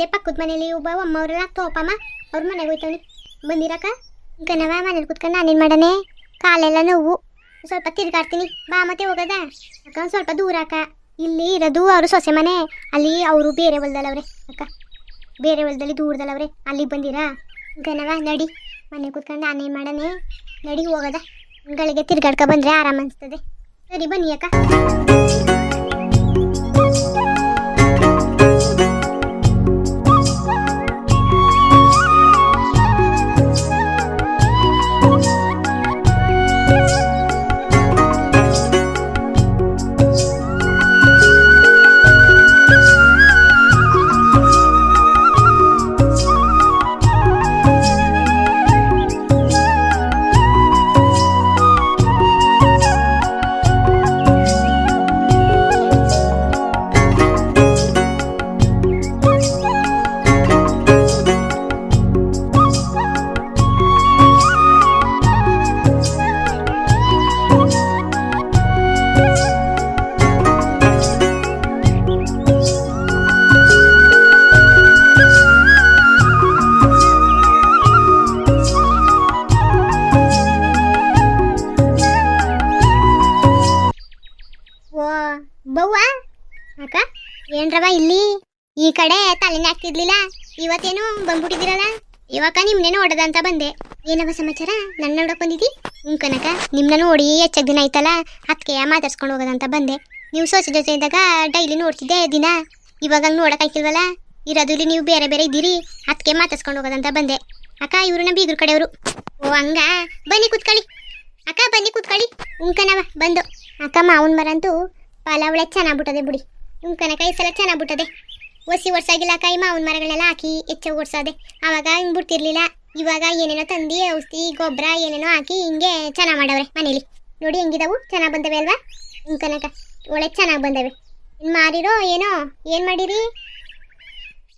ಅದೇ ಪಕ್ಕದ ಮನೇಲಿ ಒಬ್ಬ ಅಮ್ಮವ್ರಲ್ಲ ತೋಪಮ್ಮ ಅವ್ರ ಮನೆಗೆ ಹೋಯ್ತವನಿ. ಬಂದಿರಕ್ಕ ಗನವ ಮನೇಲಿ ಕುತ್ಕೊಂಡು ನಾನೇನು ಮಾಡನೆ ಕಾಲೆಲ್ಲ ನೋವು. ಸ್ವಲ್ಪ ತಿರ್ಗಾಡ್ತೀನಿ. ಬಾ ಮತ್ತೆ ಹೋಗದ? ಅಕ್ಕ ಸ್ವಲ್ಪ ದೂರ, ಅಕ್ಕ. ಇಲ್ಲಿ ಇರೋದು ಅವರು ಸೊಸೆ ಮನೆ. ಅಲ್ಲಿ ಅವರು ಬೇರೆ ಹೊಲ್ದಲ್ಲವ್ರೆ, ಅಕ್ಕ. ಬೇರೆ ಹೊಲ್ದಲ್ಲಿ ದೂರದಲ್ಲವ್ರೆ. ಅಲ್ಲಿ ಬಂದಿರಾ? ಗನವ ನಡಿ. ಮನೆ ಕುತ್ಕೊಂಡು ನಾನೇನು ಮಾಡನೆ ನಡಿ ಹೋಗದ. ಗಳಿಗೆ ತಿರ್ಗಾಡ್ಕ ಬಂದ್ರೆ ಆರಾಮ ಅನ್ಸ್ತದೆ. ಸರಿ, ಬನ್ನಿ, ಅಕ್ಕ. ಏನ್ರವ ಇಲ್ಲಿ? ಈ ಕಡೆ ತಲೆನೇ ಹಾಕಿರ್ಲಿಲ್ಲ ಇವತ್ತೇನು ಬಂದ್ಬಿಟ್ಟಿದ್ದೀರಲ್ಲ? ಇವಾಗ ನಿಮ್ನೆ ಹೊಡೆದಂತ ಬಂದೆ. ಏನವ ಸಮಾಚಾರ? ನನ್ನ ನೋಡಕ್ ಬಂದಿದ್ದಿ? ಹ್ಞೂ ಕನಕ, ನಿಮ್ನ ನೋಡಿ ಹೆಚ್ಚಾಗ ದಿನ ಆಯ್ತಲ್ಲ? ಅದಕ್ಕೆ ಮಾತಾಡ್ಸ್ಕೊಂಡು ಹೋಗೋದಂತ ಬಂದೆ. ನೀವು ಸೊಸೆ ಜೊತೆ ಇದ್ದಾಗ ಡೈಲಿ ನೋಡ್ತಿದ್ದೆ ದಿನ. ಇವಾಗ ಹಂಗೆ ನೋಡಕ್ ಆಯ್ತಿಲ್ವಲ್ಲ ಇರೋದು ಇಲ್ಲಿ ನೀವು ಬೇರೆ ಬೇರೆ ಇದ್ದೀರಿ. ಅದಕ್ಕೆ ಮಾತಾಡ್ಸ್ಕೊಂಡು ಹೋಗೋದಂತ ಬಂದೆ. ಅಕ್ಕ ಇವ್ರು ನಮ್ಮ ಬೀಗ್ರ ಕಡೆಯವರು. ಓ, ಹಂಗ? ಬನ್ನಿ ಕೂತ್ಕೊಳ್ಳಿ. ಅಕ್ಕ, ಬನ್ನಿ ಕೂತ್ಕೊಳ್ಳಿ. ಉಂಕನವ ಬಂದು. ಅಕ್ಕ, ಮಾವನ್ ಮರ ಅಂತೂ ಚೆನ್ನಾಗಿ ಚೆನ್ನಾಗ್ಬಿಟ್ಟದೆ ಬಿಡಿ. ಉಂಕನಕ ಈ ಸಲ ಚೆನ್ನಾಗಿ ಬಿಟ್ಟದೆ. ಒಸಿ ವರ್ಷಾಗಿಲ್ಲ ಕೈ ಮಾವಿನ ಮರಗಳೆಲ್ಲ ಹಾಕಿ ಹೆಚ್ಚಾಗಿ ಓಡಿಸೋದೆ ಆವಾಗ ಹಿಂಗೆ ಬಿಡ್ತಿರ್ಲಿಲ್ಲ. ಇವಾಗ ಏನೇನೋ ತಂದು, ಔಷಧಿ ಗೊಬ್ಬರ ಏನೇನೋ ಹಾಕಿ ಹಿಂಗೆ ಚೆನ್ನಾಗಿ ಮಾಡವ್ರೆ ಮನೇಲಿ. ನೋಡಿ ಹೆಂಗಿದಾವು, ಚೆನ್ನಾಗಿ ಬಂದವೆ ಅಲ್ವಾ? ಕನಕ, ಒಳ್ಳೆ ಚೆನ್ನಾಗಿ ಬಂದವೆ. ಮಾರಿರೋ ಏನೋ, ಏನು ಮಾಡಿರಿ?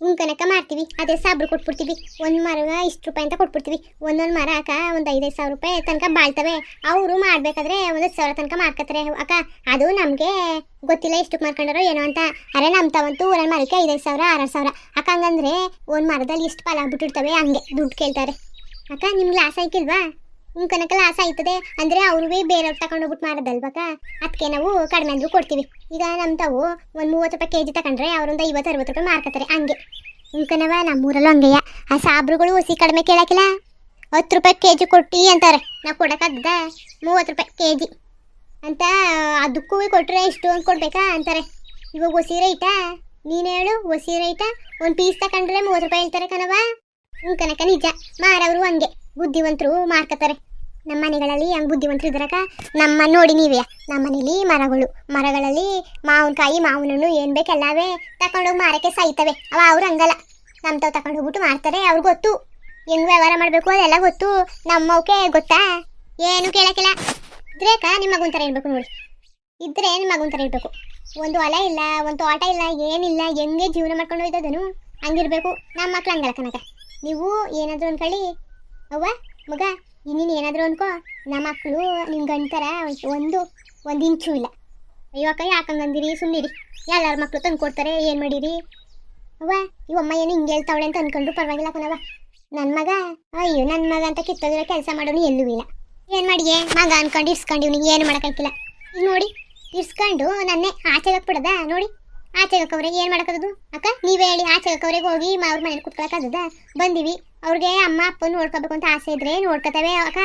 ಉಂಕನಕ ಮಾಡ್ತೀವಿ ಅದೇ ಸಾಬ್ರು ಕೊಟ್ಬಿಡ್ತೀವಿ. ಒಂದು ಮರ ಇಷ್ಟು ರೂಪಾಯಿ ಅಂತ ಕೊಟ್ಬಿಡ್ತೀವಿ. ಒಂದೊಂದು ಮರ ಅಕ್ಕ ಒಂದು ಐದೈದು ಸಾವಿರ ರೂಪಾಯಿ ತನಕ ಬಾಳ್ತವೆ. ಅವರು ಮಾಡಬೇಕಾದ್ರೆ ಒಂದು ಸಾವಿರ ತನಕ ಮಾಡ್ಕೋತಾರೆ ಅಕ್ಕ, ಅದು ನಮಗೆ ಗೊತ್ತಿಲ್ಲ ಎಷ್ಟಕ್ಕೆ ಮಾಡ್ಕೊಂಡ್ರು ಏನೋ ಅಂತ. ಅರೆ ನಮ್ಮ ತಾವಂತೂ ಊರಲ್ಲಿ ಮರಕ್ಕೆ ಐದೈದು ಸಾವಿರ ಆರು ಸಾವಿರ. ಅಕ್ಕ, ಹಂಗಂದ್ರೆ ಒಂದು ಮರದಲ್ಲಿ ಇಷ್ಟು ಫಲ ಆಗ್ಬಿಟ್ಟಿರ್ತವೆ ಹಂಗೆ. ದುಡ್ಡು ಕೇಳ್ತಾರೆ. ಅಕ್ಕ, ನಿಮ್ಗೆ ಲಾಸ್ ಆಯ್ಕಿಲ್ವಾ? ನಿಮ್ಮ ಕನಕ ಲಾಸ್ ಆಯ್ತದೆ. ಅಂದರೆ ಅವ್ರಿಗೆ ಬೇರೆಯವ್ರು ತಗೊಂಡು ಹೋಗ್ಬಿಟ್ಟು ಮಾರೋದಲ್ವಾಗ ಅದಕ್ಕೆ ನಾವು ಕಡಿಮೆ ಅಂದ್ರೂ ಕೊಡ್ತೀವಿ. ಈಗ ನಮ್ಮ ತಾವು ಒಂದು ಮೂವತ್ತು ರೂಪಾಯಿ ಕೆ ಜಿ ತಗೊಂಡ್ರೆ ಅವರೊಂದು ಐವತ್ತು, ಅರವತ್ತು ರೂಪಾಯಿ ಮಾರ್ಕತ್ತಾರೆ, ಹಂಗೆ. ಇಂಕನವ ನಮ್ಮೂರಲ್ಲೂ ಹಂಗೆಯ. ಆ ಸಾಬ್ರುಗಳು ಹುಸಿ ಕಡಿಮೆ ಕೇಳಕ್ಕಿಲ್ಲ. ಹತ್ತು ರೂಪಾಯಿ ಕೆ ಜಿ ಕೊಟ್ಟು ಅಂತಾರೆ. ನಾವು ಕೊಡೋಕ್ಕಾಗ್ದ ಮೂವತ್ತು ರೂಪಾಯಿ ಕೆ ಜಿ ಅಂತ ಅದಕ್ಕೂ ಕೊಟ್ಟರೆ ಇಷ್ಟು ಅಂತ ಕೊಡ್ಬೇಕಾ ಅಂತಾರೆ. ಇವಾಗ ಹೊಸಿ ರೈಟಾ? ನೀನು ಹೇಳು ಹೊಸಿ ರೈಟಾ? ಒಂದು ಪೀಸ್ ತಗೊಂಡ್ರೆ ಮೂವತ್ತು ರೂಪಾಯಿ ಹೇಳ್ತಾರೆ ಕಣವ ಹ್ಞೂ ಕನಕ ನಿಜ. ಮಾರವರು ಹಂಗೆ. ಬುದ್ಧಿವಂತರು ಮಾರ್ಕತ್ತಾರೆ. ನಮ್ಮ ಮನೆಗಳಲ್ಲಿ ಹಂಗೆ ಬುದ್ಧಿವಂತರು ಇದ್ರಾಗ ನಮ್ಮ ನೋಡಿ ನೀವೇ. ನಮ್ಮ ಮನೇಲಿ ಮರಗಳು. ಮರಗಳಲ್ಲಿ ಮಾವಿನಕಾಯಿ ಮಾವಿನ ಹಣ್ಣು ಏನು ಬೇಕೆಲ್ಲವೇ ತಗೊಂಡೋಗಿ ಮಾರಕ್ಕೆ ಸಾಯ್ತವೆ. ಅವ ಅವ್ರು ಹಂಗಲ್ಲ. ನಮ್ಮ ತಾವು ತಗೊಂಡೋಗ್ಬಿಟ್ಟು ಮಾರ್ತಾರೆ ಅವ್ರಿಗೆ ಗೊತ್ತು. ಹೆಂಗ್ ವ್ಯವಹಾರ ಮಾಡಬೇಕು ಅದೆಲ್ಲ ಗೊತ್ತು. ನಮ್ಮವಕ್ಕೆ ಗೊತ್ತಾ? ಏನು ಕೇಳೋಕ್ಕಿಲ್ಲ. ಇದ್ರೇಕ ನಿಮ್ಮ ಮಗುನ ಥರ ಇರ್ಬೇಕು ನೋಡಿ. ಇದ್ರೆ ನಿಮ್ಮ ಮಗುನ ಥರ ಇರ್ಬೇಕು. ಒಂದು ಹೊಲ ಇಲ್ಲ, ಒಂದು ತೋಟ ಇಲ್ಲ, ಏನಿಲ್ಲ, ಹೆಂಗೆ ಜೀವನ ಮಾಡ್ಕೊಂಡು ಹೋಯ್ತದನು ಹಂಗಿರಬೇಕು. ನಮ್ಮ ಮಕ್ಳು ಹಂಗಲ್ಲ ಕನಕ ನೀವು ಏನಾದರೂ ಅನ್ಕೊಳ್ಳಿ. ಅವ್ವ, ಮಗ ನೀನು ಏನಾದರೂ ಅನ್ಕೋ. ನಮ್ಮ ಮಕ್ಕಳು ನಿಮ್ಮ ಗಂಟರ ಒಂದು ಒಂದು ಇಂಚು ಇಲ್ಲ. ಇವಾಗ ಯಾಕಂಗಂದಿರಿ ಸುಮ್ಮನಿರಿ ಎಲ್ಲರ ಮಕ್ಕಳು ತಂದು ಕೊಡ್ತಾರೆ, ಏನು ಮಾಡಿರಿ? ಅವ್ವ ಇವಮ್ಮ ಏನು ಹಿಂಗೆ ಹೇಳ್ತಾವಳೆ ಅಂತ ಅನ್ಕೊಂಡ್ರು, ಪರವಾಗಿಲ್ಲ ಕಣವ ನನ್ನ ಮಗ, ಅಯ್ಯೋ ನನ್ನ ಮಗ ಅಂತ ಕಿತ್ತೋಗಿರೋ ಕೆಲಸ ಮಾಡೋನು ಎಲ್ಲೂ ಇಲ್ಲ. ಏನು ಮಾಡಿಯೇ? ಮಗ ಅನ್ಕೊಂಡು ಇರ್ಸ್ಕೊಂಡಿವ್ನಿ ಏನು ಮಾಡೋಕ್ಕಾಗಿಲ್ಲ ನೋಡಿ, ಇರ್ಸ್ಕೊಂಡು ನನ್ನೇ ಆಚೆಗೆ ಹಾಕ್ಬಿಡದ? ನೋಡಿ. ಆಚೆಗೆ ಅಕ್ಕವ್ರಿಗೆ ಏನು ಮಾಡಕದು ಅಕ್ಕ, ನೀವೇ ಹೇಳಿ, ಆಚೆ ಅಕ್ಕವ್ರಿಗೆ ಹೋಗಿ ಅವ್ರ ಮನೇಲಿ ಕುತ್ಕೊಳಕದ ಬಂದೀವಿ. ಅವ್ರಿಗೆ ಅಮ್ಮ ಅಪ್ಪ ನೋಡ್ಕೋಬೇಕು ಅಂತ ಆಸೆ ಇದ್ರೆ ನೋಡ್ಕೋತವೆ ಅಕ್ಕ.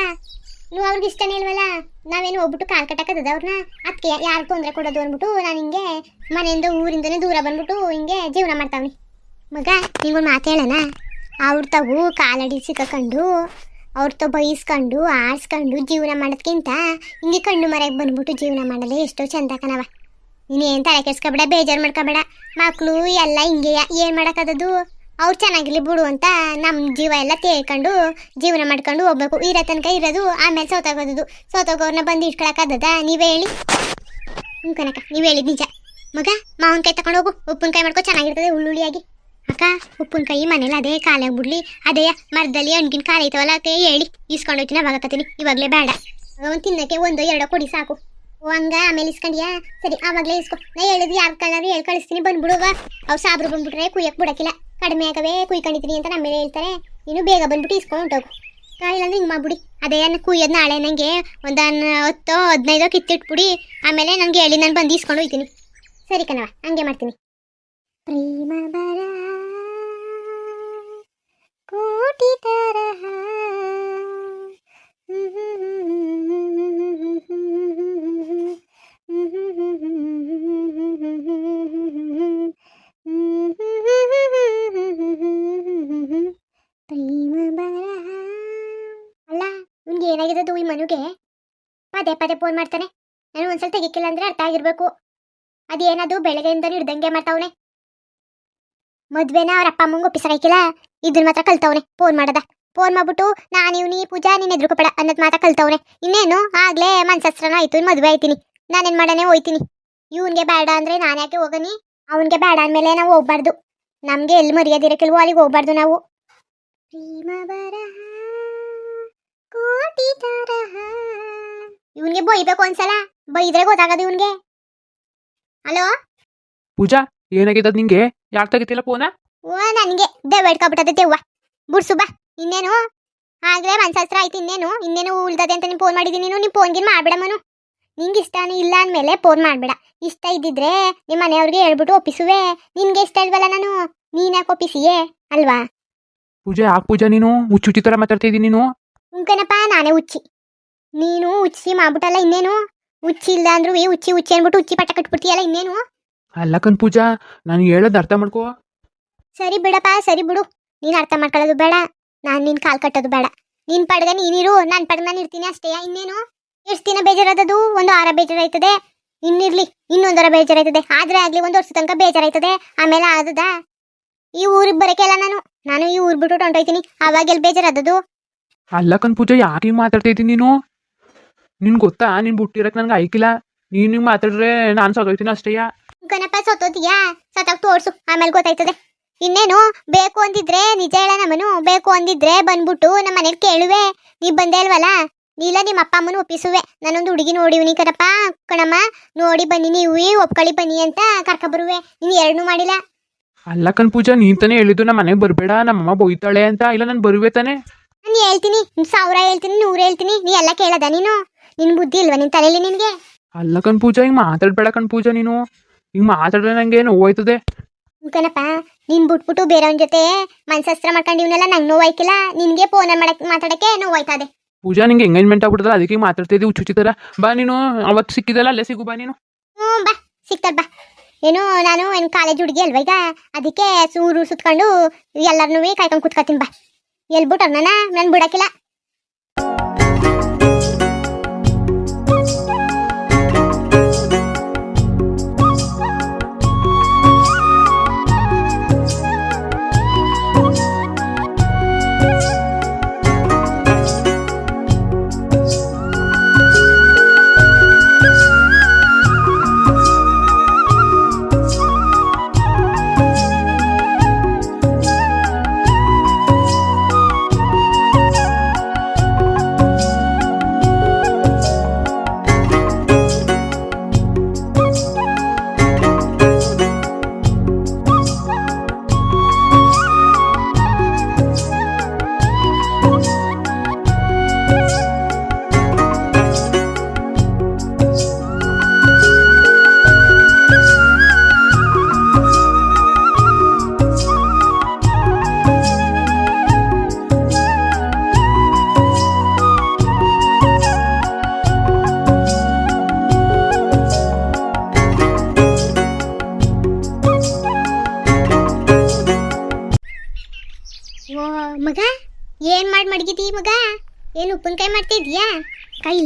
ನೀವು ಅವ್ರಿಗೆ ಇಷ್ಟನೇ ಇಲ್ವಲ್ಲ? ನಾವೇನು ಹೋಗ್ಬಿಟ್ಟು ಕಾಲ್ ಕಟ್ಟಕ್ಕದ ಅವ್ರನ್ನ ಅದಕ್ಕೆ ಯಾರು ತೊಂದರೆ ಕೊಡೋದು ಅಂದ್ಬಿಟ್ಟು ನಾನು ಹಿಂಗೆ ಮನೆಯಿಂದ ಊರಿಂದನೇ ದೂರ ಬಂದ್ಬಿಟ್ಟು ಹಿಂಗೆ ಜೀವನ ಮಾಡ್ತಾವ್ನಿ. ಮಗ, ನಿಂಗೊಂದು ಮಾತು ಅವ್ರ ತಗು ಕಾಲಡಿ ಸಿಕ್ಕಕೊಂಡು, ಅವ್ರ ತ ಬೈಸ್ಕೊಂಡು, ಆಡ್ಸ್ಕೊಂಡು ಜೀವನ ಮಾಡೋದ್ಕಿಂತ ಹಿಂಗೆ ಕಣ್ಣು ಮರೆಗೆ ಬಂದ್ಬಿಟ್ಟು ಜೀವನ ಮಾಡಲೇ ಎಷ್ಟೋ ಚಂದ ಕಣವ. ನೀನೇನು ತಲೆ ಕೆಡ್ಸ್ಕೊಬೇಡ, ಬೇಜಾರು ಮಾಡ್ಕೊಬೇಡ. ಮಕ್ಕಳು ಎಲ್ಲ ಹಿಂಗೆಯ ಏನು ಮಾಡೋಕ್ಕದದು? ಅವ್ರು ಚೆನ್ನಾಗಿರ್ಲಿ ಬಿಡು ಅಂತ ನಮ್ಮ ಜೀವ ಎಲ್ಲ ತೇಳ್ಕೊಂಡು ಜೀವನ ಮಾಡ್ಕೊಂಡು ಹೋಗ್ಬೇಕು. ಇರೋ ತನಕ ಇರೋದು, ಆಮೇಲೆ ಸೋತಾಗೋದು ಸೋತೋಗೋರ್ನ ಬಂದು ಇಟ್ಕೊಳಕ್ಕಾಗದ ನೀವೇ ಹೇಳಿ. ಹ್ಞೂ ಕನಕ, ನೀವು ಹೇಳಿ ನಿಜ. ಮಗ, ಮಾವಿನಕಾಯಿ ತಗೊಂಡು ಹೋಗು. ಉಪ್ಪಿನಕಾಯಿ ಮಾಡ್ಕೊ, ಚೆನ್ನಾಗಿರ್ತದೆ ಉಳ್ಳುಳ್ಳಿಯಾಗಿ. ಅಕ್ಕ, ಉಪ್ಪಿನಕಾಯಿ ಮನೇಲಿ ಅದೇ ಕಾಲ ಆಗ್ಬಿಡ್ಲಿ. ಅದೇ ಮರದಲ್ಲಿ ಅಣ್ಗಿನ ಕಾಲ ಐತವಲ್ಲ ಅಕ್ಕ ಹೇಳಿ. ಇಸ್ಕೊಂಡು ಹೋಗ್ತೀನಿ ಅವಾಗ ಕತ್ತೀನಿ ಇವಾಗಲೇ ಬೇಡ. ಅವನ್ ತಿನ್ನಕ್ಕೆ ಒಂದು ಎರಡೋ ಕೊಡಿ ಸಾಕು. ಹಂಗ ಆಮೇಲೆ ಇಸ್ಕೊಂಡಿಯಾ ಸರಿ, ಆವಾಗಲೇ ಇಸ್ಕೊ. ನಾ ಹೇಳಿದ್ ಯಾರ ಕಳ್ಳರು ಹೇಳಿ ಕಳಿಸ್ತೀನಿ ಬಂದ್ಬಿಡುವ ಅವ್ರು ಸಾಬ್ರು ಬಂದ್ಬಿಟ್ರೆ ಕುಯ್ಯಕ್ ಬಿಡಕ್ಕಿಲ್ಲ. ಕಡಿಮೆ ಆಗವೇ ಕುಯ್ಕೊಂಡಿದ್ದೀನಿ ಅಂತ ನಮ್ಮ ಮೇಲೆ ಹೇಳ್ತಾರೆ. ಇನ್ನು ಬೇಗ ಬಂದ್ಬಿಟ್ಟು ಇಸ್ಕೊಂಡು ಹೊಂಟೋಗು ಕಾಯಿಲ್ಲ ಹಿಂಗೆ ಮಾಡ್ಬಿಡಿ. ಅದೇ ನಾನು ಕುಯ್ಯೋದು ನಾಳೆ ನನಗೆ ಒಂದು ಹತ್ತೋ, ಹದಿನೈದೋ ಕಿತ್ತಿಟ್ಬಿಡಿ. ಆಮೇಲೆ ನನಗೆ ಹೇಳಿ, ನಾನು ಬಂದು ಇಸ್ಕೊಂಡು ಹೋಗ್ತೀನಿ ಸರಿ ಕಣವ ಹಂಗೆ ಮಾಡ್ತೀನಿ. ಪ್ರೇಮ ಬರ, ಕೋಟಿ ತರಹ. ಪದೇ ಪದೇ ಫೋನ್ ಮಾಡ್ತಾನೆ. ನಾನು ಒಂದ್ಸಲ ತೆಗಿಕ್ಕಿಲ್ಲ ಅಂದ್ರೆ ಅರ್ಥ ಆಗಿರ್ಬೇಕು. ಅದೇನದು ಬೆಳಗ್ಗೆಯಿಂದ ಹಿಡ್ದಂಗೆ ಮಾಡ್ತಾವನೆ. ಮದ್ವೆನ ಅವ್ರ ಅಪ್ಪ ಅಮ್ಮಂಗೆ ಒಪ್ಪಿಸಕ್ಕಿಲ್ಲ ಇದನ್ನ ಮಾತ್ರ ಕಲ್ತವ್ನೆ ಫೋನ್ ಮಾಡದ. ಫೋನ್ ಮಾಡ್ಬಿಟ್ಟು, ನಾನು ಇವ್ನಿ ಪೂಜಾ ನೀನ್ ಎದ್ರುಕಪಡ ಅನ್ನೋದು ಮಾತ್ರ ಕಲ್ತವ್ನೆ. ಇನ್ನೇನು? ಆಗ್ಲೇ ಮನ್ಸಸ್ತ್ರನ ಆಯ್ತು ಮದ್ವೆ ಆಯ್ತೀನಿ. ನಾನೇನ್ ಮಾಡನೆ ಹೋಯ್ತೀನಿ. ಇವನ್ಗೆ ಬೇಡ ಅಂದ್ರೆ ನಾನು ಯಾಕೆ ಹೋಗನಿ? ಅವನ್ಗೆ ಬೇಡ ಅಂದ್ಮೇಲೆ ನಾವು ಹೋಗ್ಬಾರ್ದು. ನಮ್ಗೆ ಎಲ್ಲಿ ಮರ್ಯಾದಿರಕ್ಕಿಲ್ವೋ ಅಲ್ಲಿಗೆ ಹೋಗ್ಬಾರ್ದು ನಾವು. ಕೋಟಿ ತರಹ. ಇವನ್ಗೆ ಬೈಬೇಕು ಒಂದ್ಸಲ? ಬೈದ್ರೆ ಗೊತ್ತಾಗದು ಇವನ್ಗೆ. ಹಲೋ ಪೂಜಾ ಏನಾಗಿದ್ದದ್ ನಿಂಗೆ? ಯಾಕೆ ತೆಗಿತಿಲ್ಲ ಫೋನ ಓ ನನಗೆ. ದೆವ್ವ ದೆವ್ವ ಬುಡ್ಸು ಬಾ. ಇನ್ನೇನು? ಆಗ್ಲೇ ಮನ್ಸಸ್ತ್ರ ಆಯ್ತು ಇನ್ನೇನು? ಇನ್ನೇನು ಉಳ್ದದೆ ಅಂತ ನೀನು ಫೋನ್ ಮಾಡಿದೀನಿ ನೀನು? ನಿಮ್ಮ ಫೋನ್ಗಿನ್ ಮಾಡ್ಬೇಡ ಮನು. ನಿಂಗೆ ಇಷ್ಟನೇ ಇಲ್ಲ ಅಂದಮೇಲೆ ಫೋನ್ ಮಾಡ್ಬೇಡ. ಇಷ್ಟ ಇದ್ದಿದ್ರೆ ನಿಮ್ಮ ಮನೆಯವ್ರಿಗೆ ಹೇಳ್ಬಿಟ್ಟು ಒಪ್ಪಿಸುವೆ. ನಿನ್ಗೆ ಇಷ್ಟ ಇಲ್ವಲ್ಲ ನಾನು? ನೀನ್ಯಾಕೆ ಒಪ್ಪಿಸಿಯೇ? ಅಲ್ವಾ? ಪೂಜಾ ಯಾಕೆ ಪೂಜಾ ನೀನು? ಹುಚ್ಚುಚ್ಚಿ ಮಾತಾಡ್ತಾ ಇದ್ದೀನಿ ನೀನು? ಉಂಕನಪ್ಪ ನಾನೇ ಹುಚ್ಚಿ. ನೀನು ಉಚ್ಚಿ ಮಾಡ್ಬಿಟ್ಟಲ್ಲ ಇನ್ನೇನು? ಹುಚ್ಚಿ ಇಲ್ಲ ಅಂದ್ರೂ ಈ ಉಚ್ಚಿ ಹುಚ್ಚಿ ಅಂದ್ಬಿಟ್ಟು ಹುಚ್ಚಿ ಪಟ್ಟ ಕಟ್ಬಿಡ್ತೀಯಲ್ಲ ಇನ್ನೇನು? ಅಲ್ಲ ಕಣ್ ಪೂಜಾ ನಾನು ಹೇಳೋದು ಅರ್ಥ ಮಾಡ್ಕೋ. ಸರಿ ಬಿಡಪ್ಪ ಸರಿ ಬಿಡು. ನೀನು ಅರ್ಥ ಮಾಡ್ಕೊಳ್ಳೋದು ಬೇಡ. ನಾನು ನಿನ್ನ ಕಾಲು ಕಟ್ಟೋದು ಬೇಡ. ನೀನು ಪಡೆದ ನೀನಿರು ನಾನು ಪಡೆದ ನಾನು ಇರ್ತೀನಿ ಅಷ್ಟೇ ಇನ್ನೇನು? ಎಷ್ಟು ದಿನ ಬೇಜಾರಾದದು ಒಂದು ವಾರ ಬೇಜಾರಾಯ್ತದೆ. ಇನ್ನಿರ್ಲಿ ಇನ್ನೊಂದರ ಬೇಜಾರಾಯ್ತದೆ. ಆದರೆ ಆಗಲಿ ಒಂದು ವರ್ಷ ತನಕ ಬೇಜಾರಾಯ್ತದೆ. ಆಮೇಲೆ ಆದದ ಈ ಊರಿಗೆ ಬರಕ್ಕೆಲ್ಲ ನಾನು ನಾನು ಈ ಊರ್ ಬಿಟ್ಟು ಹೊಂಟೋಯ್ತೀನಿ. ಅವಾಗ ಬೇಜಾರಾದದು ಬೇಜಾರದದು ಅಲ್ಲ ಕಣ್ ಪೂಜಾ ಯಾಕೆ ಮಾತಾಡ್ತಾ ಇದ್ದೀನಿ ನೀನು? ನಿನ್ ಗೊತ್ತಾ? ನಿನ್ ಬುಟ್ಟಿರಕ್ ನನ್ಗೆ ಐಕಿಲ್ಲ ನೀನ್ ಹಿಂಗ್ ಮಾತಾಡ್ರೆ ನಾನು ಸೋತೋಯ್ತೀನಿ ಅಷ್ಟೇಯ ಗಣಪ ಸತ್ತೋತಿಯಾ ಸತ್ತಾಗ ತೋರ್ಸು ಆಮೇಲೆ ಗೊತ್ತಾಯ್ತದೆ. ಇನ್ನೇನು ಬೇಕು ಅಂದಿದ್ರೆ ನಿಜ ಹೇಳ ನಮ್ಮನು ಬೇಕು ಅಂದಿದ್ರೆ ಬಂದ್ಬಿಟ್ಟು ನಮ್ಮ ಮನೇಲಿ ಕೇಳುವೆ. ನೀ ಬಂದೇ ಅಲ್ವಲ್ಲ ನೀಲ ನಿಮ್ಮ ಅಪ್ಪ ಅಮ್ಮನ ಒಪ್ಪಿಸುವೆ. ನಾನೊಂದು ಹುಡುಗಿ ನೋಡಿವ್ನಿ ಕಣಪ್ಪ. ಕಣಮ್ಮ ನೋಡಿ ಬನ್ನಿ ನೀವು ಒಪ್ಕೊಳ್ಳಿ ಬನ್ನಿ ಅಂತ ಕರ್ಕ ಬರುವೆ. ನೀನು ಎರಡನ್ನೂ ಮಾಡಿಲ್ಲ. ಅಲ್ಲ ಕಣ್ ಪೂಜಾ ನೀನ್ ತಾನೇ ಹೇಳಿದ್ದು ನಮ್ಮ ಮನೆಗೆ ಬರ್ಬೇಡ ನಮ್ಮಮ್ಮ ಬೋಯ್ತಾಳೆ ಅಂತ. ಇಲ್ಲ ನಾನು ಬರುವೆ ತಾನೆ? ನಾನು ಹೇಳ್ತೀನಿ ಸಾವಿರ ಹೇಳ್ತೀನಿ ನೂರು ಹೇಳ್ತೀನಿ. ನೀ ಎಲ್ಲ ಕೇಳದ ನೀನು? ನಿನ್ ಬುದ್ಧಿ ಇಲ್ವಾ ನಿನ್ ತಲೆಯಲ್ಲಿ ನಿನ್ಗೆ? ಅಲ್ಲ ಕಣ್ ಪೂಜಾ ಹಿಂಗ್ ಮಾತಾಡ್ಬೇಡ ಕಣ್ ಪೂಜಾ ನೀನು. ಹಿಂಗ್ ಮಾತಾಡ್ರೆ ನಂಗೆ ನೋವಾಯ್ತದೆ ಕಣಪ್ಪ ನೀನ್ ಬಿಟ್ಬಿಟ್ಟು ಬೇರೆಯವ್ನ ಜೊತೆ ಮನ್ಸಸ್ತ್ರ ಮಾಡ್ಕೊಂಡಿವ್ನೆಲ್ಲ ನಂಗೆ ನೋವಾಯ್ಕಿಲ್ಲ? ನಿನ್ಗೆ ಫೋನ್ ಮಾಡಕ್ ಮಾತಾಡಕ್ಕೆ ನೋವಾಯ್ತದೆ. ಪೂಜಾ ನಿಂಗೆ ಎಂಗೇಜ್ಮೆಂಟ್ ಆಗ್ಬಿಟ್ಟದಲ್ಲ ಅದಕ್ಕೆ ಹಿಂಗ್ ಮಾತಾಡ್ತಾ ಇದ್ದೀವಿ ಹುಚ್ಚುಚ್ಚಿ ತರ ಬಾ ನೀನು ಅವತ್ತು ಸಿಕ್ಕಿದಲ್ಲ ಅಲ್ಲೇ ಸಿಗು ಬಾ ನೀನು. ಹ್ಞೂ ಬಾ ಸಿಗ್ತದ ಬಾ. ಏನು ನಾನು ಏನು ಕಾಲೇಜ್ ಹುಡುಗಿ ಅಲ್ವಾ ಈಗ? ಅದಕ್ಕೆ ಸೂರು ಸುತ್ಕೊಂಡು ಎಲ್ಲರನ್ನೂ ಕಾಯ್ಕೊಂಡು ಕುತ್ಕೊತೀನಿ ಬಾ. ಎಲ್ಬಿಟ್ಟು ನನ್ನ ನಾನು ಬಿಡಕ್ಕಿಲ್ಲ.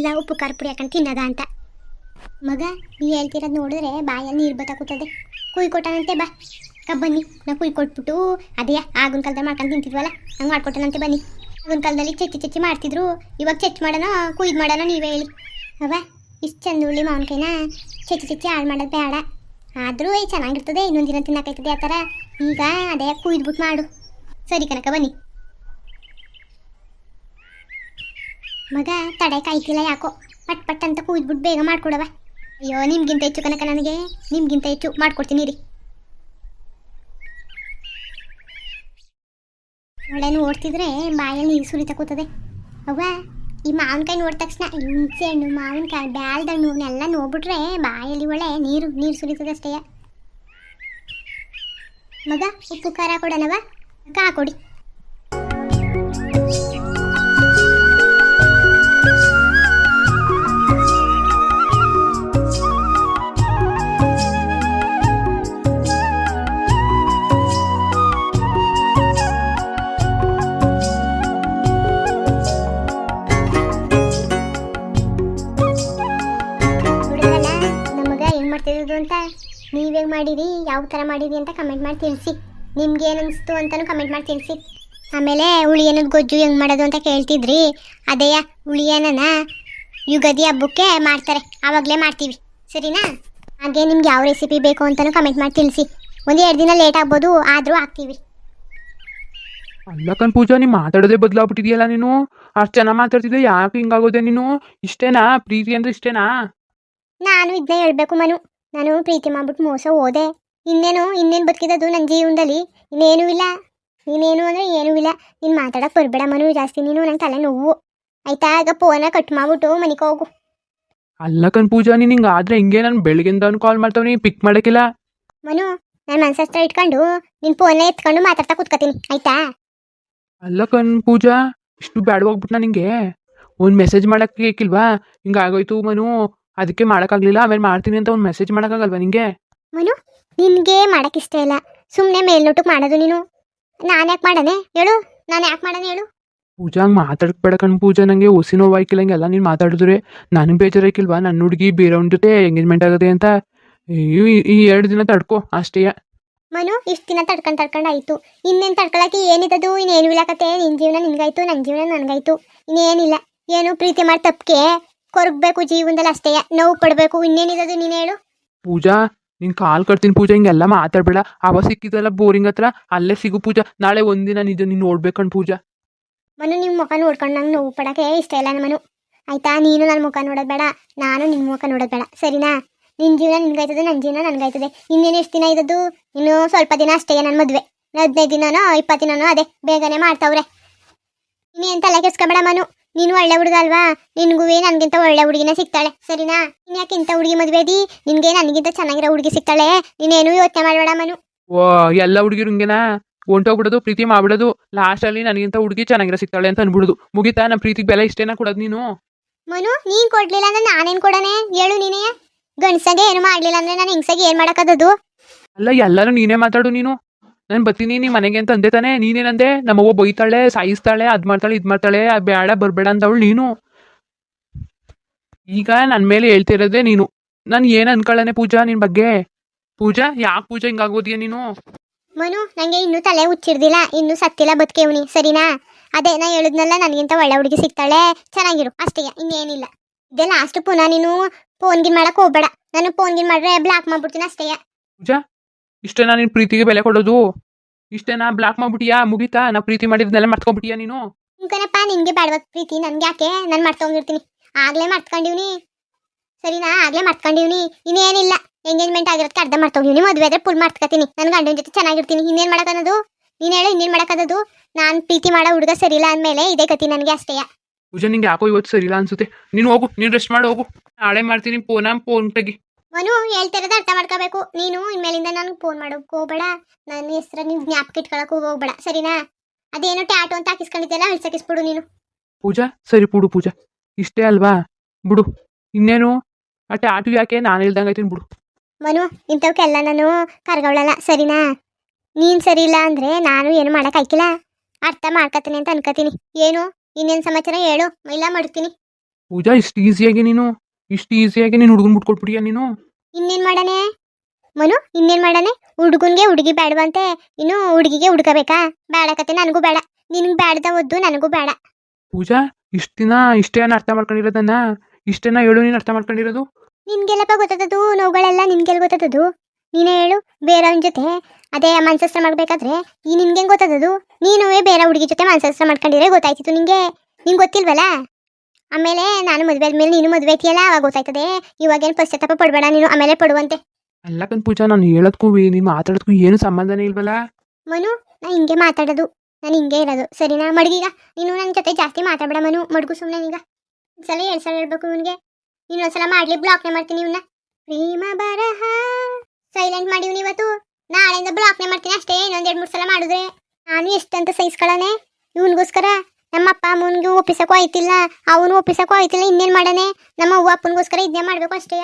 ಇಲ್ಲ, ಉಪ್ಪು ಖಾರ ಪುಡಿ ಹಾಕೊಂಡು ತಿನ್ನದ ಅಂತ. ಮಗ ನೀ ಹೇಳ್ತಿರೋದು ನೋಡಿದ್ರೆ ಬಾಯಲ್ಲಿ ನೀರು ಬತ್ತ ಕೂತದೆ. ಕುಯ್ ಕೊಟ್ಟನಂತೆ ಬಾ. ಬನ್ನಿ. ನಾ ಕುಯ್ ಕೊಟ್ಬಿಟ್ಟು ಅದೇ ಆಗಿನ ಕಾಲದಲ್ಲಿ ಮಾಡ್ಕೊಂಡು ತಿಂತಿದ್ವಲ್ಲ, ಹಂಗೆ ಮಾಡ್ಕೊಟ್ಟನಂತೆ ಬನ್ನಿ. ಆಗಿನ ಕಾಲದಲ್ಲಿ ಚಚ್ಚಿ ಚಚ್ಚಿ ಮಾಡ್ತಿದ್ರು. ಇವಾಗ ಚಚ್ಚಿ ಮಾಡೋಣ ಕುಯ್ದು ಮಾಡೋಣ ನೀವೇ ಹೇಳಿ. ಅವ ಇಷ್ಟು ಚಂದ ಉಳ್ಳಿ ಮಾವಿನಕಾಯಿನ? ಚಚ್ಚಿ ಚಚ್ಚಿ ಹಾಳು ಮಾಡೋದು ಬೇಡ. ಆದರೂ ಚೆನ್ನಾಗಿರ್ತದೆ, ಇನ್ನೊಂದು ದಿನ ತಿನ್ನಕೈತದೆ ಆ ಥರ. ಈಗ ಅದೇ ಕುಯ್ದ್ಬಿಟ್ಟು ಮಾಡು. ಸರಿ ಕನಕ, ಬನ್ನಿ. ಮಗ, ತಡೆ ಕಾಯ್ತಿಲ್ಲ ಯಾಕೋ? ಪಟ್ ಪಟ್ ಅಂತ ಕೂದ್ಬಿಟ್ಟು ಬೇಗ ಮಾಡ್ಕೊಡವ ಅಯ್ಯೋ, ನಿಮ್ಗಿಂತ ಹೆಚ್ಚು ಕನಕ ನನಗೆ. ನಿಮ್ಗಿಂತ ಹೆಚ್ಚು ಮಾಡ್ಕೊಡ್ತೀನಿ ರೀ ಒಳ್ಳೆ ಓಡ್ತಿದ್ರೆ ಬಾಯಲ್ಲಿ ನೀರು ಸುರಿತ ಕೂತದೆ ಅವ ಈ ಮಾವಿನಕಾಯಿ ನೋಡಿದ ತಕ್ಷಣ ಹಿಂಚೆ ಹಣ್ಣು, ಮಾವಿನಕಾಯಿ ಬ್ಯಾಲ್ದ ಹಣ್ಣು ಇವನ್ನೆಲ್ಲ ನೋಡ್ಬಿಟ್ರೆ ಬಾಯಲ್ಲಿ ಒಳ್ಳೆ ನೀರು ನೀರು ಸುರಿತದೆ ಅಷ್ಟೇ. ಮಗ, ಉಪ್ಪು ಖಾರ ಕಾ ಯಾವ ಥರ ಮಾಡಿದ್ವಿ ಅಂತ ಕಮೆಂಟ್ ಮಾಡಿ ತಿಳಿಸಿ. ನಿಮ್ಗೆ ಏನು ಅನಿಸ್ತು ಅಂತಾನು ಕಮೆಂಟ್ ಮಾಡಿ ತಿಳಿಸಿ. ಆಮೇಲೆ ಹುಳಿ ಏನೋ ಗೊಜ್ಜು ಹೆಂಗ್ ಮಾಡೋದು ಅಂತ ಕೇಳ್ತಿದ್ರಿ. ಅದೇಯ ಹುಳಿ ಏನನ ಯುಗಾದಿ ಹಬ್ಬಕ್ಕೆ ಮಾಡ್ತಾರೆ. ಆವಾಗಲೇ ಮಾಡ್ತೀವಿ. ಸರಿನಾ? ಹಾಗೆ ನಿಮ್ಗೆ ಯಾವ ರೆಸಿಪಿ ಬೇಕು ಅಂತಲೂ ಕಮೆಂಟ್ ಮಾಡಿ ತಿಳಿಸಿ. ಒಂದು ಎರಡು ದಿನ ಲೇಟ್ ಆಗ್ಬೋದು ಆದರೂ ಹಾಕ್ತೀವಿ. ಅಲ್ಲ ಕಣ್ ಪೂಜಾ ನೀ ಮಾತಾಡೋದೇ ಬದಲಾಗ್ಬಿಟ್ಟಿದೆಯಲ್ಲ ನೀನು? ಅಷ್ಟು ಚೆನ್ನಾಗಿ ಮಾತಾಡ್ತಿದ್ದೆ ಯಾಕೆ ಹಿಂಗಾಗೋದೆ ನೀನು? ಇಷ್ಟೇನಾ? ಪ್ರೀತಿ ಅಂದ್ರೆ ಇಷ್ಟೇನಾ? ನಾನು ಇದನ್ನೇ ಹೇಳ್ಬೇಕು ಮನು. ನಾನು ಪ್ರೀತಿ ಮಾಡ್ಬಿಟ್ಟು ಮೋಸ ಹೋದೆ. ಇನ್ನೇನು ಇನ್ನೇನು ಬದುಕಿದದು ನನ್ನ ಜೀವನದಲ್ಲಿ? ಇನ್ನೇನೂ ಇಲ್ಲ. ನೀನೇನು ಅಂದರೆ ಏನೂ ಇಲ್ಲ. ನೀನು ಮಾತಾಡೋಕೆ ಬರಬೇಡ ಮನು ಜಾಸ್ತಿ ನೀನು ನನ್ನ ತಲೆ ನೋವು. ಆಯ್ತಾ? ಆಗ ಫೋನ ಕಟ್ ಮಾಡ್ಬಿಟ್ಟು ಮನೆಗೆ ಹೋಗು. ಅಲ್ಲ ಕಣ್ ಪೂಜಾ ನೀನು ಹಿಂಗೆ ಆದರೆ ಹಿಂಗೆ ನಾನು ಬೆಳಗಿಂದ ಕಾಲ್ ಮಾಡ್ತಾವ್ನಿ ಪಿಕ್ ಮಾಡೋಕ್ಕಿಲ್ಲ? ಮನು ನಾನು ಮನ್ಸಸ್ತ್ರ ಇಟ್ಕೊಂಡು ನಿನ್ನ ಫೋನೇ ಎತ್ಕೊಂಡು ಮಾತಾಡ್ತಾ ಕೂತ್ಕೊತೀನಿ. ಆಯ್ತಾ? ಅಲ್ಲ ಕಣ್ ಪೂಜಾ ಇಷ್ಟು ಬ್ಯಾಡವಾಗ್ಬಿಟ್ನಾ ನಿಂಗೆ? ಒಂದು ಮೆಸೇಜ್ ಮಾಡಕ್ಕೆ ಬೇಕಿಲ್ವಾ ಹಿಂಗಾಗೋಯ್ತು ಮನು. ಅದಕ್ಕೆ ಮಾಡೋಕ್ಕಾಗಲಿಲ್ಲ ಆಮೇಲೆ ಮಾಡ್ತೀನಿ ಅಂತ ಒಂದು ಮೆಸೇಜ್ ಮಾಡೋಕ್ಕಾಗಲ್ವಾ ನಿಂಗೆ? ಮನು ನಿನಗೆ ಮಾಡಕ್ಕೆ ಇಷ್ಟ ಇಲ್ಲ. ಸುಮ್ಮನೆ ಮೇಲ್ನೋಟಕ್ಕೆ ಮಾಡೋದು ನೀನು. ನಾನು ಯಾಕೆ ಮಾಡನೆ? ಹೇಳು. ನಾನು ಯಾಕೆ ಮಾಡನೆ ಹೇಳು. ಪೂಜಾ ಹಂಗೆ ಮಾತಾಡಕ್ ಬೇಡ ಕಣ್ ಪೂಜಾ. ನನಗೆ ಹೊಸಿ ಹಂಗೆ ಎಲ್ಲ ನೀನು ಮಾತಾಡಿದ್ರೆ. ನನಗೆ ಬೇಜಾರಾಯ್ಕಿಲ್ವಾ? ನನ್ನ ಹುಡುಗಿ ಬೇರೆಯವ್ನ ಜೊತೆ ಎಂಗೇಜ್ಮೆಂಟ್ ಆಗುತ್ತೆ ಅಂತ. ಈ- ಈ ಎರಡು ದಿನ ತಡ್ಕೊ ಅಷ್ಟೇ. ಮನು ಇಷ್ಟು ದಿನ ತಡ್ಕೊಂಡು ತಡ್ಕೊಂಡು ಆಯ್ತು. ಇನ್ನೇನು ತಡ್ಕೊಳಕ್ಕೆ ಏನಿದದು ಇನ್ನೇನು ಇಲ್ಲ ಕತೆ ನಿನ್ನ ಜೀವನ ನಿನಗಾಯ್ತು ನನ್ನ ಜೀವನ ನನಗಾಯ್ತು. ಇನ್ನೇನಿಲ್ಲ. ಏನು ಪ್ರೀತಿ ಮಾಡಿ ತಪ್ಪಿಗೆ. ಕೊರಗಬೇಕು ಜೀವನದಲ್ಲಿ ಅಷ್ಟೇ. ನೋವು ಪಡಬೇಕು. ಇನ್ನೇನಿದದು ನೀನು ಹೇಳು. ಪೂಜಾ ನಿನ್ ಕಾಲ್ ಕಟ್ತೀನಿ ಪೂಜಾ, ಹಿಂಗೆಲ್ಲ ಮಾತಾಡ್ಬೇಡ. ಅವ ಸಿಕ್ಕಿದಲ್ಲ ಬೋರಿಂಗ್ ಹತ್ರ, ಅಲ್ಲೇ ಸಿಗು ಪೂಜಾ. ನಾಳೆ ಒಂದಿನ ನಿಜ ನೀನು ನೋಡ್ಬೇಕಣ್ ಪೂಜಾ. ಮನು ನಿಮ್ಮ ಮುಖ ನೋಡ್ಕೊಂಡು ನಂಗೆ ನೋವು ಪಡಕ್ಕೆ ಇಷ್ಟ ಇಲ್ಲ ಮನು. ಆಯ್ತಾ? ನೀನು ನನ್ನ ಮುಖ ನೋಡೋದು ಬೇಡ. ನಾನು ನಿನ್ನ ಮುಖ ನೋಡೋದು ಬೇಡ. ಸರಿನಾ? ನಿನ್ನ ಜೀವನ ನಿನ್ಗಾಯ್ತದೆ ನನ್ನ ಜೀವನ ನನಗಾಯ್ತದೆ. ಇನ್ನೇನು ಎಷ್ಟು ದಿನ ಇದ್ದದ್ದು? ಇನ್ನು ಸ್ವಲ್ಪ ದಿನ ಅಷ್ಟೇ ನನ್ನ ಮದುವೆ. ಹದಿನೈದು ದಿನನೋ ಇಪ್ಪತ್ತು ದಿನನೋ ಅದೇ. ಬೇಗನೆ ಮಾಡ್ತಾವ್ರೆ. ಇನ್ನೇನು ತಲೆ ಕೆಸ್ಕೊಬೇಡ ಮನು. ನೀನು ಒಳ್ಳೆ ಹುಡುಗ ಅಲ್ವಾ? ನಿನ್ಗೂ ನನಗಿಂತ ಒಳ್ಳೆ ಹುಡುಗಿನ ಸಿಗ್ತಾಳೆ? ಸರಿನಾ? ನೀನು ಯಾಕೆ ಇಂಥ ಹುಡುಗಿ ಮದುವೆ ಅದಿ ನಿನ್ಗೆ ನನಗಿಂತ ಚೆನ್ನಾಗಿರೋ ಹುಡುಗಿ ಸಿಗ್ತಾಳೆ. ನೀನೇನು ಯೋಚನೆ ಮಾಡಬೇಡ ಮನು. ಓ ಎಲ್ಲ ಹುಡುಗಿರು ಹಿಂಗೆನಾ? ಹೊಂಟೋಗ್ಬಿಡೋದು ಪ್ರೀತಿ ಮಾಡ್ಬಿಡೋದು. ಲಾಸ್ಟಲ್ಲಿ ನನಗಿಂತ ಹುಡುಗಿ ಚೆನ್ನಾಗಿರೋ ಸಿಗ್ತಾಳೆ ಅಂತ ಅನ್ಬಿಡುದು. ಮುಗಿತಾ ನಮ್ಮ ಪ್ರೀತಿಗೆ ಬೆಲೆ ಇಷ್ಟೇನ ಕೊಡೋದು ನೀನು? ಮನು ನೀನ್ ಕೊಡ್ಲಿಲ್ಲ ಅಂದ್ರೆ ನಾನೇನ್ ಕೊಡನೆ? ಹೇಳು ನೀನೇ. ಗಂಡ್ಸಂಗೆ ಏನು ಮಾಡ್ಲಿಲ್ಲ ಅಂದ್ರೆ ನಾನು ಹೆಂಗ್ಸಗೆ ಏನ್ ಮಾಡಕ್ಕದದು ಅಲ್ಲ ಎಲ್ಲರೂ ನೀನೇ ಮಾತಾಡು ನೀನು. ನಾನು ಬರ್ತೀನಿ ನೀ ಮನೆಗೆ ಅಂತ ಅಂದೆ ತಾನೆ? ನೀನೇನಂದೆ ನಮ್ಮವ್ವ ಬೈತಾಳೆ ಸಾಯಿಸ್ತಾಳೆ ಅದು ಮಾಡ್ತಾಳೆ ಇದು ಮಾಡ್ತಾಳೆ ಬೇಡ ಬರ್ಬೇಡ ಅಂದವಳು ನೀನು. ಈಗ ನನ್ನ ಮೇಲೆ ಹೇಳ್ತಿರೋದೇ ನೀನು. ನಾನು ಏನು ಅನ್ಕೊಳ್ಳನೆ ಪೂಜಾ ನಿನ್ ಬಗ್ಗೆ? ಪೂಜಾ ಯಾಕೆ ಪೂಜಾ ಹಿಂಗಾಗೋದಿಯ ನೀನು? ಮನು ನನಗೆ ಇನ್ನೂ ತಲೆ ಹುಚ್ಚಿರ್ದಿಲ್ಲ ಇನ್ನೂ ಸತ್ತಿಲ್ಲ ಬದುಕೇವ್ನಿ ಸರಿನಾ? ಅದೇ ನಾ ಹೇಳಿದ್ನಲ್ಲ ನನಗಿಂತ ಒಳ್ಳೆ ಹುಡುಗಿ ಸಿಗ್ತಾಳೆ ಚೆನ್ನಾಗಿರು ಅಷ್ಟೇ ಇನ್ನೇನಿಲ್ಲ. ಇದೇ ಲಾಸ್ಟ್ ಪುನಃ ನೀನು ಫೋನ್ ಗಿನ್ ಮಾಡಕ್ ಹೋಗ್ಬೇಡ. ನಾನು ಫೋನ್ ಗಿನ್ ಮಾಡ್ರೆ ಬ್ಲಾಕ್ ಮಾಡ್ಬಿಡ್ತೀನಿ ಅಷ್ಟೇ. ಪೂಜಾ ಇಷ್ಟೇನಾ ನಿನ್ ಪ್ರೀತಿಗೆ ಬೆಲೆ ಕೊಡೋದು. ಇಷ್ಟೇನಾ ಬ್ಲಾಕ್ ಮಾಡ್ಬಿಟ್ಟಿಯಾ? ಮುಗೀತಾ? ನಾ ಪ್ರೀತಿ ಮಾಡಿದ್ನೆಲ್ಲ ಮರ್ತ್ಕೊಂಡ್ಬಿಟ್ಟಿಯಾ ನೀನು? ನಿಮ್ಕನಪ್ಪ ನಿನ್ಗೆ ಬೇಡವ ಪ್ರೀತಿ. ನನ್ಗೆ ಯಾಕೆ? ನಾನು ಮರ್ತ್ಕೊಂಡಿರ್ತೀನಿ. ಆಗ್ಲೇ ಮರ್ತ್ಕೊಂಡಿವ್ನಿ. ಸರಿನಾ? ಆಗ್ಲೇ ಮರ್ತ್ಕೊಂಡಿವ್ನಿ. ಇನ್ನೇನಿಲ್ಲ. ಎಂಗೇಜ್ಮೆಂಟ್ ಆಗಿರೋದಕ್ಕೆ ಅರ್ಧ ಮರ್ತೋಗಿವ್ನಿ ಮದುವೆ ಆದ್ರೆ ಫುಲ್ ಮರ್ತ್ಕತೀನಿ. ನನ್ನ ಗಂಡನ ಜೊತೆ ಚೆನ್ನಾಗಿರ್ತೀನಿ. ಇನ್ನೇನ್ ಮಾಡಕ್ಕನ್ನೋದು ನೀನ್ ಹೇಳು ಇನ್ನೇನ್ ಮಾಡಕ್ಕನ್ನೋದು ನಾನು ಪ್ರೀತಿ ಮಾಡೋ ಹುಡುಗ ಸರಿಯಿಲ್ಲ ಅಂದ್ಮೇಲೆ ಇದೇ ಕತಿ ನನಗೆ ಅಷ್ಟೇ. ಪೂಜಾ ನಿಂಗೆ ಯಾಕೋ ಇವತ್ತು ಸರಿಯಿಲ್ಲ ಅನ್ಸುತ್ತೆ. ನೀನು ಹೋಗು. ನೀನು ರೆಸ್ಟ್ ಮಾಡಿ ಹೋಗು. ನಾಳೆ ಮಾಡ್ತೀನಿ. ಫೋನ ಫೋನ್ ತೆಗಿ. ಮನು ಹೇಳ್ತಿರೋದು ಅರ್ಥ ಮಾಡ್ಕೋಬೇಕು? ನೀನು ಇನ್ಮೇಲಿಂದ ನನಗೆ ಫೋನ್ ಮಾಡೋಕೆ ಹೋಗ್ಬೇಡ. ನನ್ನ ಹೆಸರ ನೀವು ಜ್ಞಾಪಕ ಇಟ್ಕೊಳಕ್ಕೂ ಹೋಗ್ಬೇಡ ಸರಿನಾ? ಅದೇನೋ ಟ್ಯಾಟೋ ಅಂತ ಹಾಕಿಸ್ಕೊಂಡಿದ್ದೆಲ್ಲ ಅಳ್ಸಕಿಸ್ಬಿಡು ನೀನು. ಪೂಜಾ ಸರಿ ಬಿಡು ಪೂಜಾ. ಇಷ್ಟೇ ಅಲ್ವಾ? ಬಿಡು. ಇನ್ನೇನು? ಆ ಟ್ಯಾಟು ಯಾಕೆ ನಾನು ಹೇಳ್ದಂಗೆ ಆಯ್ತೀನಿ ಬಿಡು. ಮನು ಇಂಥವಕ್ಕೆಲ್ಲ ನಾನು ಕರ್ಗವಳಲ್ಲ ಸರಿನಾ? ನೀನ್ ಸರಿ ಇಲ್ಲ ಅಂದ್ರೆ ನಾನು ಏನು ಮಾಡಕ್ ಆಯ್ಕಿಲ್ಲ? ಅರ್ಥ ಮಾಡ್ಕತೀನಿ ಅಂತ ಅನ್ಕೋತೀನಿ ಏನು? ಇನ್ನೇನ್ ಸಮಾಚಾರ ಹೇಳು? ಇಲ್ಲ ಮಾಡ್ತೀನಿ. ಪೂಜಾ ಇಷ್ಟು ಈಸಿಯಾಗಿ ನೀನು ಇಷ್ಟು ಈಸಿಯಾಗಿ ನೀನು ಹುಡುಗನ್ ಬಿಟ್ಕೊಟ್ಬಿಡಿಯಾ ನೀನು? ಇನ್ನೇನ್ ಮಾಡನೆ ಮನು ಇನ್ನೇನ್ ಮಾಡನೆ ಹುಡುಗನ್ಗೆ ಹುಡುಗಿ ಬೇಡವಂತೆ ಇನ್ನು ಹುಡುಗಿಗೆ ಹುಡ್ಕಬೇಕಾ? ಕತೆ ನನಗೂ ಬೇಡ ನಿನ್ಗೆ ಬೇಡದ ಒದ್ದು ನನಗೂ ಬೇಡ ಪೂಜಾ ಇಷ್ಟು ದಿನ ಇಷ್ಟೇನ ಅರ್ಥ ಮಾಡ್ಕೊಂಡಿರೋದನ್ನ? ಇಷ್ಟೇನ ಹೇಳು ನೀನು ಅರ್ಥ ಮಾಡ್ಕೊಂಡಿರೋದು? ನಿನ್ಗೆಲ್ಲಪ್ಪ ಗೊತ್ತದದು ನೋವುಗಳೆಲ್ಲ ನಿನ್ಗೆಲ್ಲ ಗೊತ್ತದದು ನೀನೇ ಹೇಳು ಬೇರೆಯವ್ರ ಜೊತೆ ಅದೇ ಮನ್ಸಸ್ತ್ರ ಮಾಡ್ಬೇಕಾದ್ರೆ ಈ ನಿನ್ಗೆ ಗೊತ್ತದದು ನೀನು ಬೇರೆ ಹುಡುಗಿ ಜೊತೆ ಮನ್ಸಸ್ತ್ರ ಮಾಡ್ಕೊಂಡಿದ್ರೆ ಗೊತ್ತಾಯ್ತಿತ್ತು ನಿಂಗೆ? ನಿಂಗೆ ಗೊತ್ತಿಲ್ವಲ್ಲ? ಆಮೇಲೆ ನಾನು ಮದುವೆ ಆದ್ಮೇಲೆ ನೀನು ಮದುವೆ ಐತಿಯಲ್ಲ ಅವಾಗ ಗೊತ್ತಾಯ್ತದೆ. ಇವಾಗೇನು ಪಶ್ಚಾತ್ತಾಪ ಪಡಬೇಡ ನೀನು ಆಮೇಲೆ ಪಡುವಂತೆ. ಅಲ್ಲಕನ್ ಪೂಜಾ ನಾನು ಹೇಳೋದಕ್ಕೂ ನೀನು ಮಾತಾಡೋದಕ್ಕೂ ಏನು ಸಂಬಂಧನೇ ಇಲ್ವಲ್ಲ? ಮನು ನಾ ಹಿಂಗೆ ಮಾತಾಡೋದು. ನಾನು ಹಿಂಗೆ ಇರೋದು. ಸರಿನಾ? ಮಡ್ಗೀಗ ನೀನು ನನ್ನ ಜೊತೆ ಜಾಸ್ತಿ ಮಾತಾಡಬೇಡ ಮನು. ಮಡ್ಗು ಸುಮ್ಮನೆ ಈಗ ಸಲ ಎರಡು ಸಲ ಹೇಳ್ಬೇಕು ಇವನಿಗೆ. ಇನ್ನೊಂದ್ಸಲ ಮಾಡ್ಲಿ ಬ್ಲಾಕ್ನೇ ಮಾಡ್ತೀನಿ ಇವನ್ನ ಪ್ರೇಮ ಬರಹ. ಸೈಲೆಂಟ್ ಮಾಡಿ ಇವನು ಇವತ್ತು. ನಾಳೆಯಿಂದ ಬ್ಲಾಕ್ನೇ ಮಾಡ್ತೀನಿ ಅಷ್ಟೇ. ಇನ್ನೊಂದ್ ಎರಡು ಮೂರು ಸಲ ಮಾಡಿದ್ರೆ. ನಾನು ಎಷ್ಟಂತ ಸಹಿಸ್ಕೊಳ್ಳನೆ ಇವನಿಗೋಸ್ಕರ ನಮ್ಮ ಅಪ್ಪ ಅಮ್ಮನಿಗೆ ಒಪ್ಪಿಸಕ್ಕೂ ಆಯ್ತಿಲ್ಲ, ಅವನು ಒಪ್ಪಿಸಕ್ಕೂ ಆಯ್ತಿಲ್ಲ, ಇನ್ನೇನು ಮಾಡನೆ ನಮ್ಮ ಅವ್ವ ಅಪ್ಪನಿಗೋಸ್ಕರ ಇದನ್ನೇ ಮಾಡಬೇಕು ಅಷ್ಟೇ.